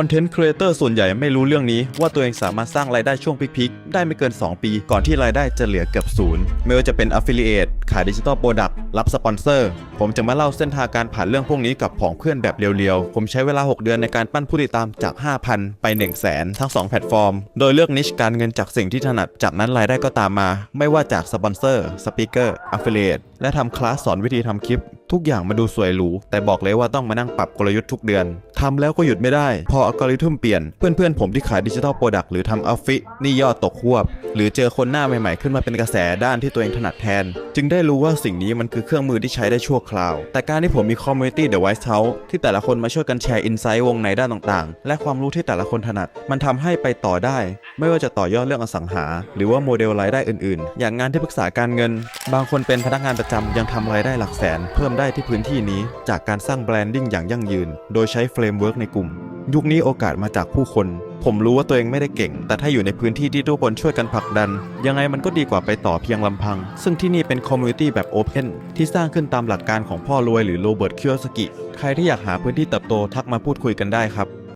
คอนเทนต์ครีเอเตอร์ส่วนใหญ่ไม่รู้เรื่องนี้ว่าตัวเองสามารถสร้างรายได้ช่วงพีคๆได้ไม่เกิน 2 ปี ก่อนที่รายได้จะเหลือเกือบศูนย์ไม่ว่าจะเป็น Affiliate ขายดิจิ t a ลโปรดักต์รับสปอนเซอร์ ผมจะมาเล่าเส้นทางการผ่านเรื่องพวกนี้กับผองเพื่อนแบบเรียวๆ ผมใช้เวลา 6 เดือนในการปั้นผู้ติดตามจาก 5,000 ไป 1 0 0 0 0แสนทั้ง 2 แพลตฟอร์ม โดยเลือกนิชการเงินจากสิ่งที่ถนัด จากนั้นรายได้ก็ตามมา ไม่ว่าจากสปอนเซอร์สปีกเกอร์ Affiliate และทำคลาสสอนวิธีทำคลิป ทุกอย่างมาดูสวยหรูแต่บอกเลยว่าต้องมานั่งปรับกลยุทธ์ทุกเดือน ทำแล้วก็หยุดไม่ได้ พออัลกอริทึมเปลี่ยน เพื่อนๆผมที่ขายดิจิทัลโปรดักต์หรือทำอัฟฟินี่ยอดตกควบ หรือเจอคนหน้าใหม่ๆ ขึ้นมาเป็นกระแสด้านที่ตัวเองถนัดแทน จึงได้รู้ว่าสิ่งนี้มันคือเครื่องมือที่ใช้ได้ชั่วคราว แต่การที่ผมมีคอมมูนิตี้เดอะไวท์เฮาส์ที่แต่ละคนมาช่วยกันแชร์อินไซต์วงในด้านต่างๆ และความรู้ที่แต่ละคนถนัด มันทำให้ไปต่อได้ ไม่ว่าจะต่อยอดเรื่องอสังหา หรือว่าโมเดลรายได้อื่นๆ อย่างงานที่ปรึกษาการเงิน บางคนเป็นพนักงานประจำยังทำรายได้หลักแสน เพิ่มได้ที่พื้นที่นี้ จากการสร้างแบรนดิ้งอย่างยั่งยืน โดยใช้เฟรมเวิร์กในกลุ่ม ยุคนี้โอกาสมาจากผู้คน ผมรู้ว่าตัวเองไม่ได้เก่ง แต่ถ้าอยู่ในพื้นที่ที่ทุกคนช่วยกันผลักดัน ยังไงมันก็ดีกว่าไปต่อเพียงลำพัง ซึ่งที่นี่เป็นคอมมูนิตี้แบบโอเพนที่สร้างขึ้นตามหลักการของพ่อรวยหรือโรเบิร์ตคิโอสกิใครที่อยากหาพื้นที่เติบโตทักมาพูดคุยกันได้ครับ